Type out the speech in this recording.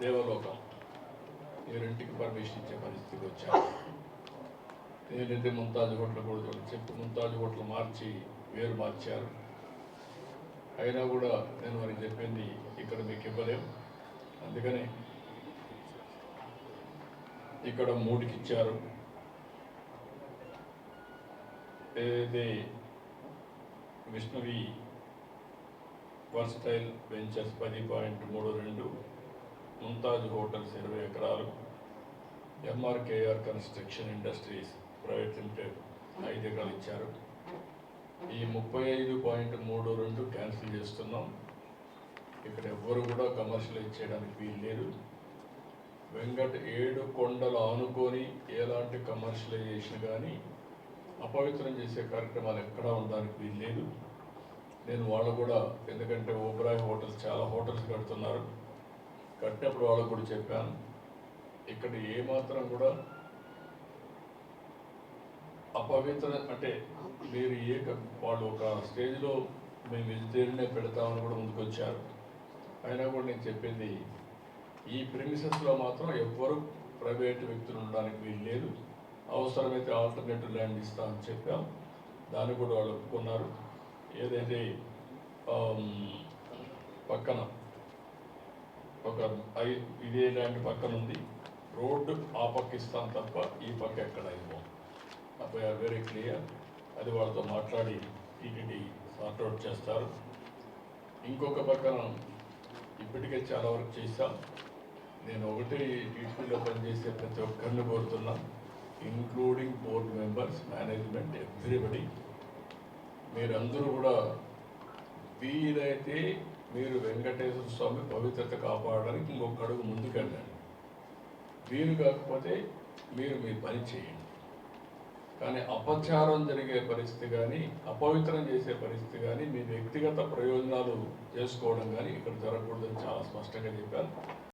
దేవలోకం. ఈ రెంటికి పర్మిషన్ ఇచ్చే పరిస్థితికి వచ్చాను. నేనైతే ముంతాజ్ హోటల్ కూడా చెప్పి ముంతాజ్ హోటల్ మార్చి వేరు మార్చారు. అయినా కూడా నేను వారికి చెప్పింది ఇక్కడ మీకు ఇవ్వలేం. అందుకని ఇక్కడ మూడుకి ఇచ్చారు. ఏదైతే విష్ణువి వర్స్టైల్ వెంచర్స్ పది పాయింట్ మూడు రెండు ముంతాజ్ హోటల్స్ ఇరవై ఎకరాలు MRKR construction industries private limited ఐదు ఎకరాలు ఇచ్చారు. ఈ ముప్పై ఐదు పాయింట్ మూడు రెండు క్యాన్సిల్ చేస్తున్నాం. ఇక్కడ ఎవ్వరు కూడా కమర్షియలైజ్ చేయడానికి వీలు లేదు. వెంకట ఏడు కొండలు ఆనుకొని ఎలాంటి కమర్షియలైజేషన్ కానీ అపవిత్రం చేసే కార్యక్రమాలు ఎక్కడా ఉండడానికి వీలు లేదు. నేను వాళ్ళు కూడా ఎందుకంటే ఓబ్రాయ్ హోటల్స్ చాలా హోటల్స్ కడుతున్నారు. కట్టినప్పుడు వాళ్ళకు కూడా చెప్పాను. ఇక్కడ ఏమాత్రం కూడా అపవిత్ర అంటే మీరు ఏ వాళ్ళు ఒక స్టేజ్లో మేము వెజిటేరియనే పెడతామని కూడా ముందుకొచ్చారు. అయినా కూడా నేను చెప్పింది ఈ ప్రిమిసెస్లో మాత్రం ఎవ్వరు ప్రైవేట్ వ్యక్తులు ఉండడానికి వీలు లేదు. అవసరమైతే ఆల్టర్నేటివ్ ల్యాండ్ ఇస్తామని చెప్పాం. దాన్ని కూడా వాళ్ళు ఒప్పుకున్నారు. ఏదైతే పక్కన ఒక ఇదే ల్యాండ్ పక్కన ఉంది రోడ్డు ఆ పక్క ఇస్తాం తప్ప ఈ పక్క ఎక్కడ ఇవ్వం అప్పుడు వెరీ క్లియర్ అది వాళ్ళతో మాట్లాడి టీటీడీ సార్ట్అవుట్ చేస్తారు. ఇంకొక పక్కన ఇప్పటికే చాలా వరకు చేశాం. నేను ఒకటి టీటీడీలో పనిచేసే ప్రతి ఒక్కరిని కోరుతున్నా. Including board members management everybody. మీరందరూ కూడా వీలైతే మీరు వెంకటేశ్వర స్వామి పవిత్రత కాపాడడానికి ఇంకొక అడుగు ముందుకెళ్ళండి. వీలు కాకపోతే మీరు మీ పని చేయండి. కానీ అపచారం జరిగే పరిస్థితి కానీ అపవిత్రం చేసే పరిస్థితి కానీ మీ వ్యక్తిగత ప్రయోజనాలు చేసుకోవడం కానీ ఇక్కడ జరగకూడదని చాలా స్పష్టంగా చెప్పారు.